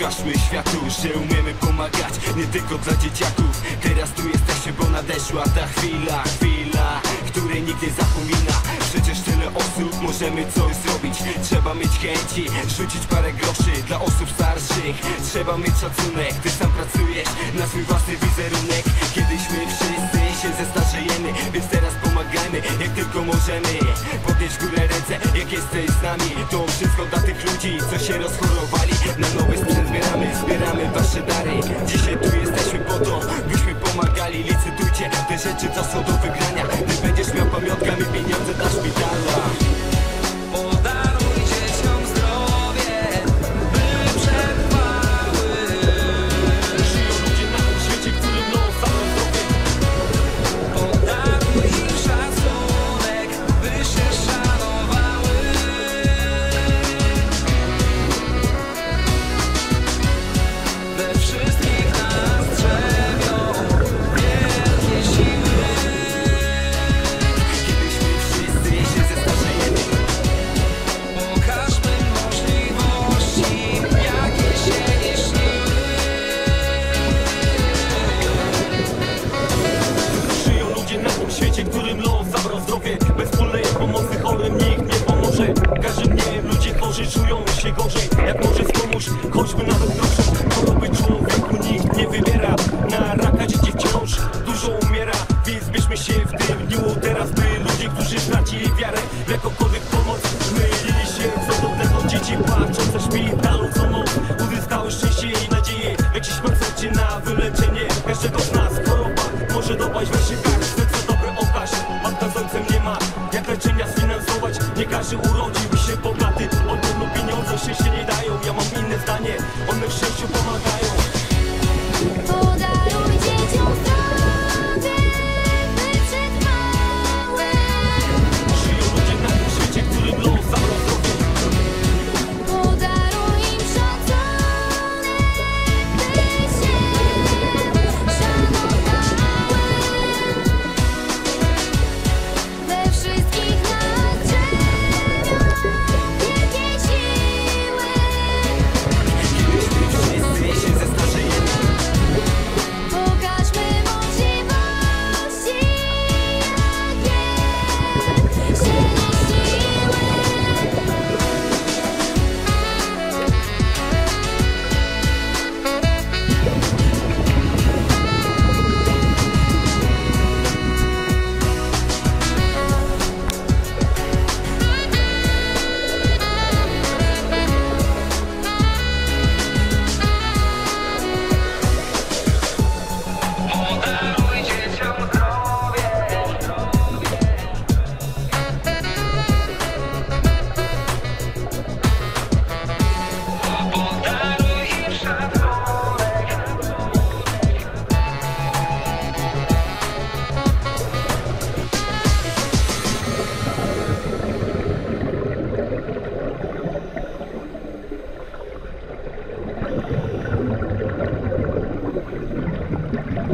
pokażmy światu, że umiemy pomagać Nie tylko dla dzieciaków. Teraz tu jesteśmy, bo nadeszła ta chwila Chwila, której nikt nie zapomina. Przecież tyle osób, możemy coś zrobić. Trzeba mieć chęci, rzucić parę groszy Dla osób starszych. Trzeba mieć szacunek Ty sam pracujesz na swój własny wizerunek. Kiedyś my wszyscy się zestarzejemy Więc teraz pomagajmy, jak tylko możemy. Podnieść w górę ręce, jak jesteś z nami. To wszystko dla tych ludzi, co się rozchorowali. Na nowy sprzęt zbieramy, zbieramy wasze dary. Dzisiaj tu jesteśmy po to, byśmy pomagali. Licytujcie te rzeczy, co są do którym los zabrał zdrowie. Bez wspólnej pomocy chorym nikt nie pomoże. Każdy mnie ludzie chorzy czują się gorzej. Jak może komuś, choćby nawet groszy Choroby człowieku nikt nie wybiera. Na raka dzieci wciąż dużo umiera Więc bierzmy się w tym dniu. Teraz By ludzie, którzy stracili wiarę w jakąkolwiek pomoc Mylili się co do tego dzieci płaczące w szpitalu co noc. Uzyskały szczęście i nadzieję w jakiejś procencie na wyleczenie. Każdego z nas choroba może dopaść weź Zdanie, one w szczęściu pomagają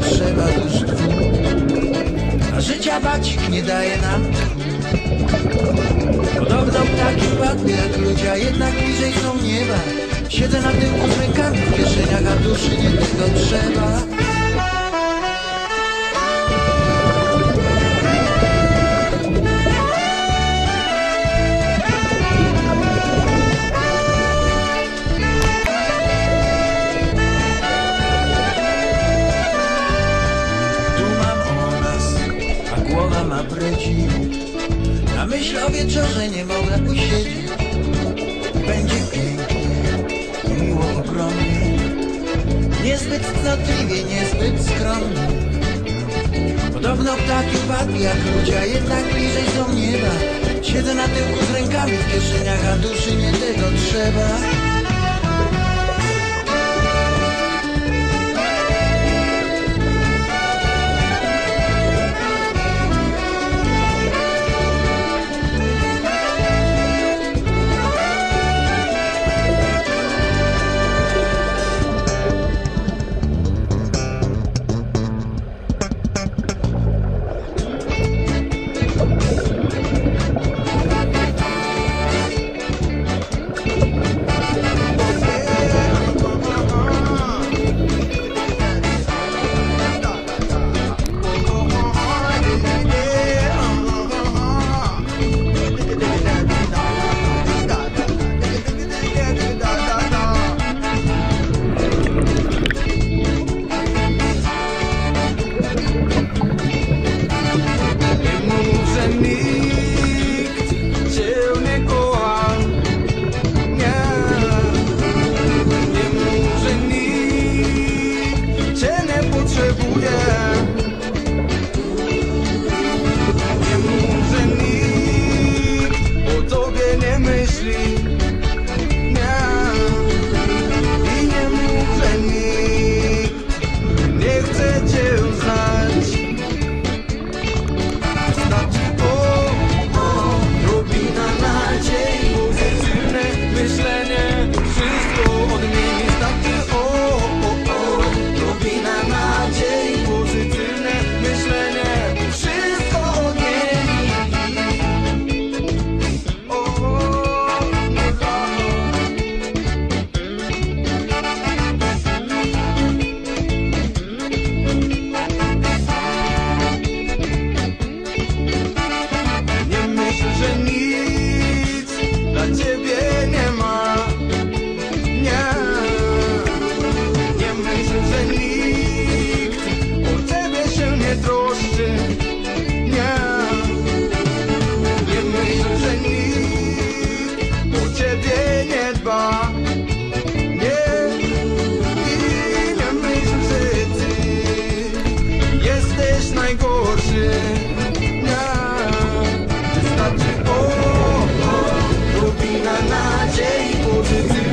Trzeba już A życia bacik nie daje nam. Podobno ptaki padły jak ludzie, jednak bliżej są nieba. Siedzę na tyłku z rękami w kieszeniach, a duszy nie tego trzeba Podobno ptaki padli jak ludzie, a jednak bliżej są nieba. Siedzę na tyłku z rękami w kieszeniach, a duszy nie tego trzeba. Thank you.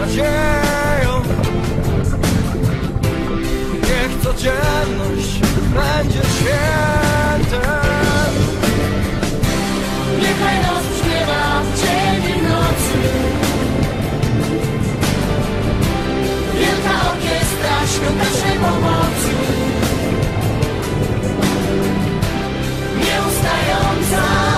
nadzieją. Niech codzienność będzie świętem. Niechaj nas śpiewa dzień i nocy. Wielka orkiestra świątecznej pomocy. Nieustająca